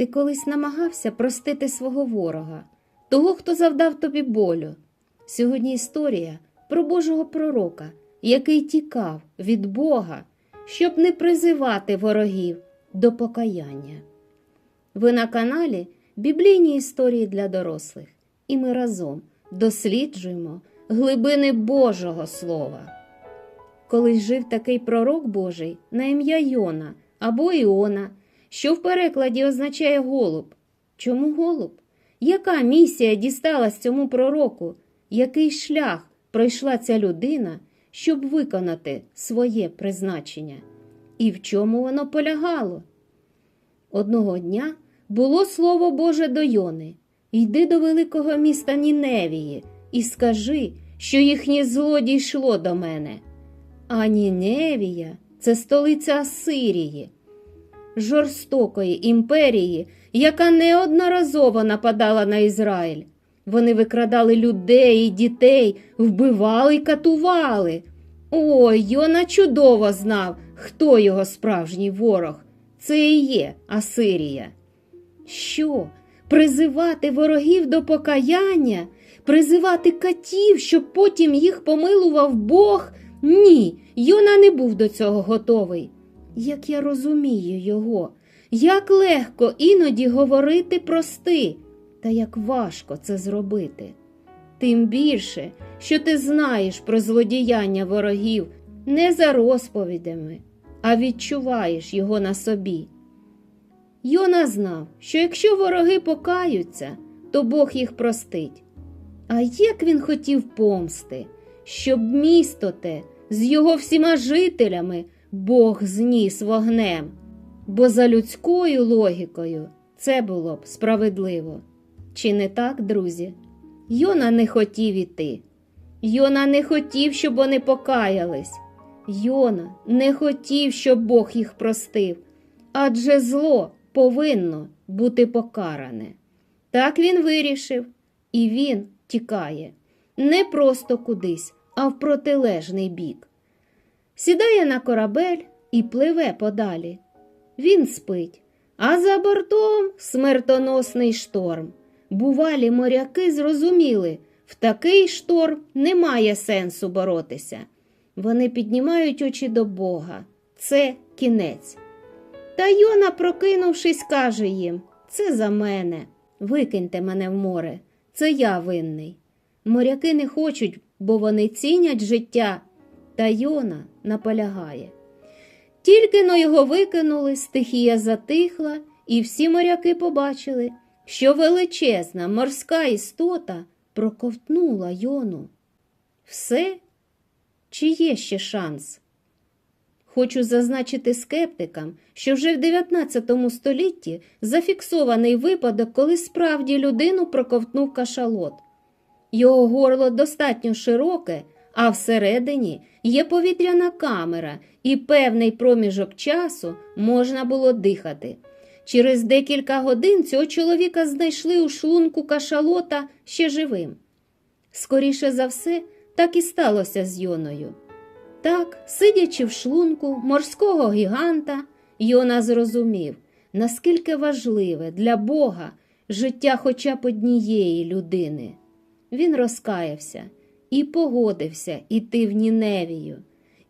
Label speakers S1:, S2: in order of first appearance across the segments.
S1: Ти колись намагався простити свого ворога, того, хто завдав тобі болю. Сьогодні історія про Божого пророка, який тікав від Бога, щоб не призивати ворогів до покаяння. Ви на каналі Біблійні історії для дорослих, і ми разом досліджуємо глибини Божого Слова. Колись жив такий пророк Божий на ім'я Йона або Іона, що в перекладі означає голуб. Чому голуб? Яка місія дісталась цьому пророку? Який шлях пройшла ця людина, щоб виконати своє призначення? І в чому воно полягало? Одного дня було слово Боже до Йони Йди до великого міста Ніневії і скажи, що їхнє зло дійшло до мене. А Ніневія це столиця Асирії, жорстокої імперії, яка неодноразово нападала на Ізраїль. Вони викрадали людей і дітей, вбивали й катували. Ой, Йона чудово знав, хто його справжній ворог. Це і є Асирія. Що? Призивати ворогів до покаяння, призивати катів, щоб потім їх помилував Бог? Ні, Йона не був до цього готовий. Як я розумію його, як легко іноді говорити прости, та як важко це зробити. Тим більше, що ти знаєш про злодіяння ворогів не за розповідями, а відчуваєш його на собі. Йона знав, що якщо вороги покаються, то Бог їх простить. А як він хотів помсти, щоб місто те з його всіма жителями Бог зніс вогнем, бо за людською логікою це було б справедливо. Чи не так, друзі? Йона не хотів іти. Йона не хотів, щоб вони покаялись. Йона не хотів, щоб Бог їх простив, адже зло повинно бути покаране. Так він вирішив, і він тікає не просто кудись, а в протилежний бік. Сідає на корабель і пливе подалі. Він спить, а за бортом смертоносний шторм. Бувалі моряки зрозуміли, в такий шторм немає сенсу боротися. Вони піднімають очі до Бога. Це кінець. Та Йона, прокинувшись, каже їм: Це за мене. Викиньте мене в море. Це я винний. Моряки не хочуть, бо вони цінять життя. Та Йона наполягає. Тільки но його викинули, стихія затихла, і всі моряки побачили, що величезна морська істота проковтнула Йону. Все? Чи є ще шанс? Хочу зазначити скептикам, що вже в 19 столітті зафіксований випадок, коли справді людину проковтнув кашалот. Його горло достатньо широке, а всередині є повітряна камера, і певний проміжок часу можна було дихати. Через декілька годин цього чоловіка знайшли у шлунку кашалота ще живим. Скоріше за все, так і сталося з Йоною. Так, сидячи в шлунку морського гіганта, Йона зрозумів, наскільки важливе для Бога життя хоча б однієї людини. Він розкаявся і погодився іти в Ніневію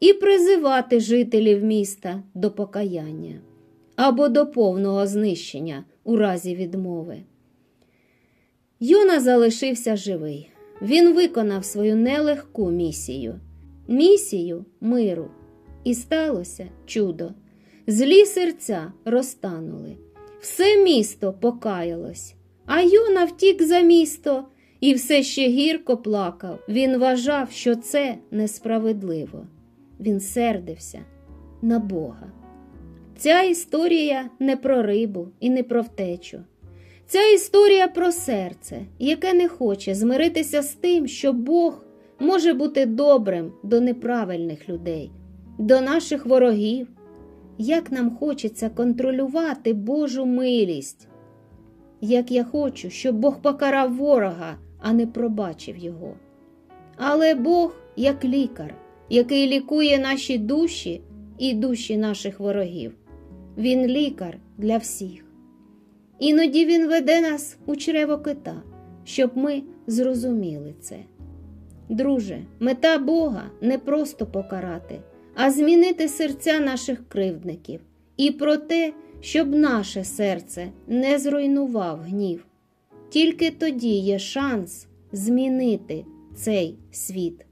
S1: і призивати жителів міста до покаяння або до повного знищення у разі відмови. Йона залишився живий. Він виконав свою нелегку місію місію миру. І сталося чудо. Злі серця розтанули, все місто покаялось, а Йона втік за місто і все ще гірко плакав. Він вважав, що це несправедливо. Він сердився на Бога. Ця історія не про рибу і не про втечу. Ця історія про серце, яке не хоче змиритися з тим, що Бог може бути добрим до неправильних людей, до наших ворогів. Як нам хочеться контролювати Божу милість, як я хочу, щоб Бог покарав ворога, а не пробачив його. Але Бог, як лікар, який лікує наші душі і душі наших ворогів, Він лікар для всіх. Іноді Він веде нас у чрево кита, щоб ми зрозуміли це. Друже, мета Бога не просто покарати, а змінити серця наших кривдників і про те, щоб наше серце не зруйнував гнів. Тільки тоді є шанс змінити цей світ.